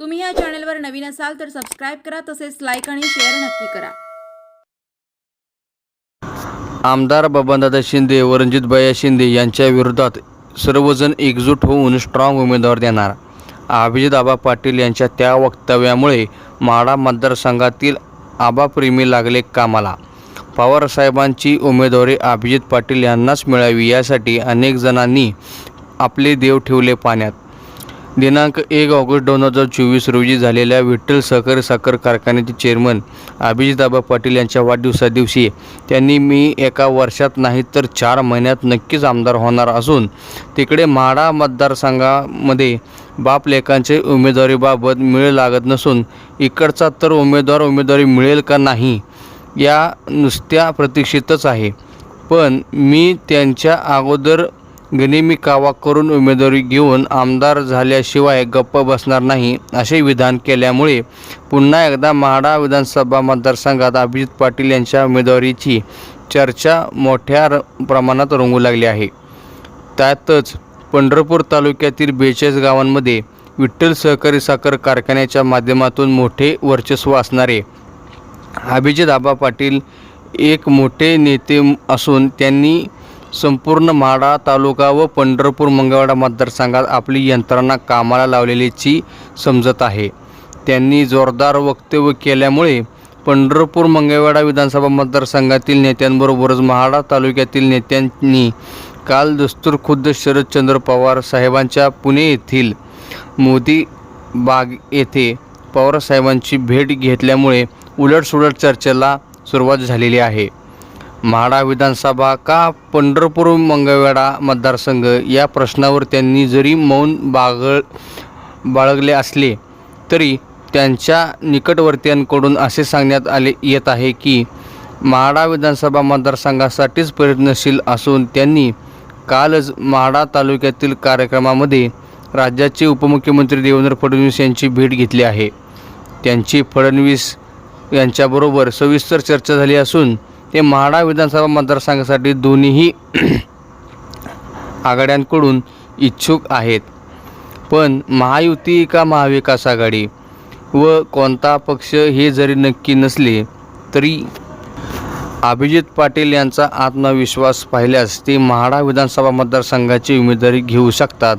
तुम्ही या चॅनलवर नवीन असाल तर सबस्क्राईब करा तसेच लाईक आणि शेअर नक्की करा. आमदार बबनदादा शिंदे व रणजितभैया शिंदे यांच्या विरोधात सर्वजण एकजूट होऊन स्ट्रॉंग उमेदवार देणार. अभिजित आबा पाटील यांच्या त्या वक्तव्यामुळे माडा मतदारसंघातील आबाप्रेमी लागले कामाला. पवारसाहेबांची उमेदवारी अभिजित पाटील यांनाच मिळावी यासाठी अनेक जणांनी आपले देव ठेवले पाण्यात. दिनांक एक ऑगस्ट दोन हजार चोवीस रोजी झालेल्या विठ्ठल सहकार साखर कारखान्याचे चेअरमन अभिजिताबा पाटील यांच्या वाढदिवसादिवशी त्यांनी मी एका वर्षात नाही तर चार महिन्यात नक्कीच आमदार होणार असून तिकडे म्हाडा मतदारसंघामध्ये बापलेखांचे उमेदवारीबाबत मिळ लागत नसून इकडचा तर उमेदवार उमेदवारी मिळेल का नाही या नुसत्या प्रतीक्षितच आहे. पण मी त्यांच्या अगोदर गनिमी कावा करून उमेदवारी घेऊन आमदार झाल्याशिवाय गप्प बसणार नाही असे विधान केल्यामुळे पुन्हा एकदा म्हाडा विधानसभा मतदारसंघात अभिजित पाटील यांच्या उमेदवारीची चर्चा मोठ्या र प्रमाणात रंगू लागली आहे. त्यातच पंढरपूर तालुक्यातील बेचाळीस गावांमध्ये विठ्ठल सहकारी साखर कारखान्याच्या माध्यमातून मोठे वर्चस्व असणारे अभिजित आबा पाटील एक मोठे नेते असून त्यांनी संपूर्ण म्हाडा तालुका व पंढरपूर मंगळवाडा मतदारसंघात आपली यंत्रणा कामाला लावलेलीची समजत आहे. त्यांनी जोरदार वक्तव्य केल्यामुळे पंढरपूर मंगळवाडा विधानसभा मतदारसंघातील नेत्यांबरोबरच महाडा तालुक्यातील नेत्यांनी काल दस्तूर खुद्द शरदचंद्र पवार साहेबांच्या पुणे येथील मोदी बाग येथे पवारसाहेबांची भेट घेतल्यामुळे उलटसुलट चर्चेला सुरुवात झालेली आहे. म्हाडा विधानसभा का पंढरपूर मंगळवेढा मतदारसंघ या प्रश्नावर त्यांनी जरी मौन बागळ बाळगले असले तरी त्यांच्या निकटवर्तीयांकडून असे सांगण्यात आले येत आहे की म्हाडा विधानसभा मतदारसंघासाठीच प्रयत्नशील असून त्यांनी कालच म्हाडा तालुक्यातील कार्यक्रमामध्ये राज्याचे उपमुख्यमंत्री देवेंद्र फडणवीस यांची भेट घेतली आहे. त्यांची फडणवीस यांच्याबरोबर सविस्तर चर्चा झाली असून ते म्हाडा विधानसभा मतदारसंघासाठी दोन्हीही आघाड्यांकडून इच्छुक आहेत. पण महायुती का महाविकास आघाडी? व कोणता पक्ष हे जरी नक्की नसले तरी अभिजित पाटील यांचा आत्मविश्वास पाहिल्यास ते म्हाडा विधानसभा मतदारसंघाची उमेदवारी घेऊ शकतात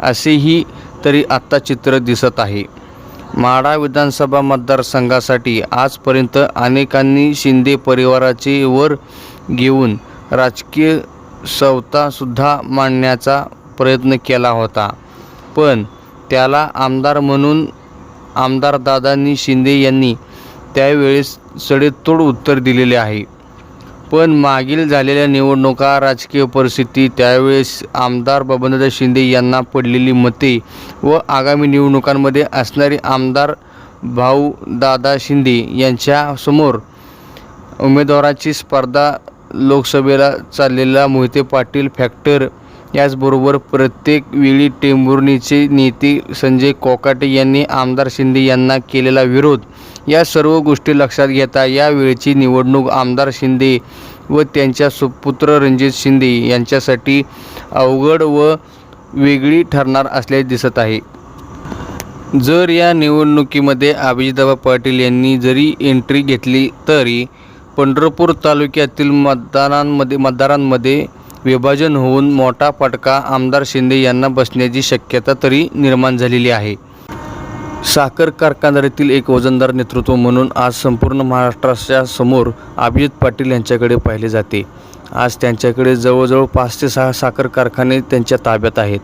असेही तरी आत्ता चित्र दिसत आहे. माढा विधानसभा मतदारसंघासाठी आजपर्यंत अनेकांनी शिंदे परिवाराचे वर घेऊन राजकीय सवतासुद्धा मांडण्याचा प्रयत्न केला होता. पण त्याला आमदार म्हणून आमदार दादांनी शिंदे यांनी त्यावेळेस सडेतोड उत्तर दिलेले आहे. पण मागील झालेल्या निवडणुका राजकीय परिस्थिती त्यावेळेस आमदार बबनदादा शिंदे यांना पडलेली मते व आगामी निवडणुकांमध्ये असणारे आमदार भाऊ दादा शिंदे यांच्यासमोर उमेदवाराची स्पर्धा लोकसभेला चाललेला मोहिते पाटील फॅक्टर याचबरोबर प्रत्येक वेळी टेंभुर्णीचे नेते संजय कोकाटे यांनी आमदार शिंदे यांना केलेला विरोध या सर्व गोष्टी लक्षात घेता यावेळची निवडणूक आमदार शिंदे व त्यांच्या सुपुत्र रणजित शिंदे यांच्यासाठी अवघड व वेगळी ठरणार असल्याचे दिसत आहे. जर या निवडणुकीमध्ये अभिजितदाबा पाटील यांनी जरी एंट्री घेतली तरी पंढरपूर तालुक्यातील मतदारांमध्ये मतदारांमध्ये विभाजन होऊन मोठा फटका आमदार शिंदे यांना बसण्याची शक्यता तरी निर्माण झालेली आहे. साखर कारखानदारीतील एक वजनदार नेतृत्व म्हणून आज संपूर्ण महाराष्ट्राच्या समोर अभिजित पाटील यांच्याकडे पाहिले जाते. आज त्यांच्याकडे जवळजवळ पाच ते सहा साखर कारखाने त्यांच्या ताब्यात आहेत.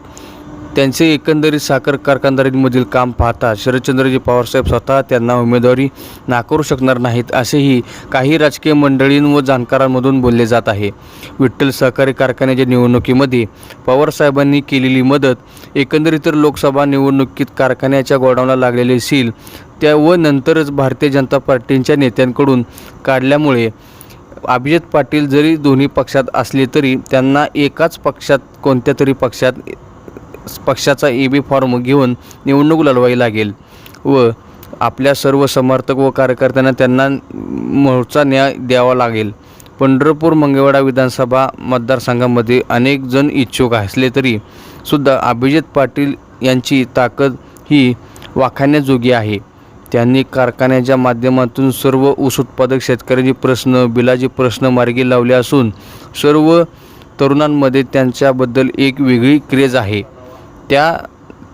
त्यांचे एकंदरीत साखर कारखानदारीमधील काम पाहता शरदचंद्रजी पवारसाहेब स्वतः त्यांना उमेदवारी नाकारू शकणार नाहीत असेही काही राजकीय मंडळीं व जाणकारांमधून बोलले जात आहे. विठ्ठल सहकारी कारखान्याच्या निवडणुकीमध्ये पवारसाहेबांनी केलेली मदत एकंदरीत लोकसभा निवडणुकीत कारखान्याच्या गोडाऊनला लागलेले सील त्या व नंतरच भारतीय जनता पार्टींच्या नेत्यांकडून काढल्यामुळे अभिजित पाटील जरी दोन्ही पक्षात असले तरी त्यांना एकाच पक्षात कोणत्या तरी पक्षात पक्षाचा ए बी फॉर्म घेऊन निवडणूक लढवावी लागेल व आपल्या सर्व समर्थक व कार्यकर्त्यांना त्यांना मोर्चा न्याय द्यावा लागेल. पंढरपूर मंगळवाडा विधानसभा मतदारसंघामध्ये अनेक जण इच्छुक असले तरी सुद्धा अभिजित पाटील यांची ताकद ही वाखाण्याजोगी आहे. त्यांनी कारखान्याच्या माध्यमातून सर्व ऊस उत्पादक शेतकऱ्यांचे प्रश्न बिलाचे प्रश्न मार्गी लावले असून सर्व तरुणांमध्ये त्यांच्याबद्दल एक वेगळी क्रेज आहे. त्या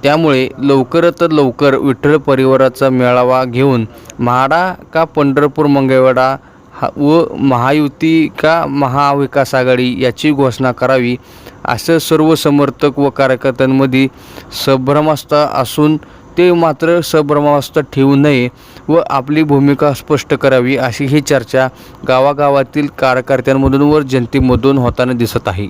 त्यामुळे लवकरात लवकर विठ्ठल परिवाराचा मेळावा घेऊन म्हाडा का पंढरपूर मंगळवेढा हा व महायुती का महाविकास आघाडी याची घोषणा करावी असं सर्व समर्थक व कार्यकर्त्यांमध्ये संभ्रमावस्था असून ते मात्र संभ्रमावस्था ठेवू नये व आपली भूमिका स्पष्ट करावी अशी ही चर्चा गावागावातील कार्यकर्त्यांमधून व जनतेमधून होताना दिसत आहे.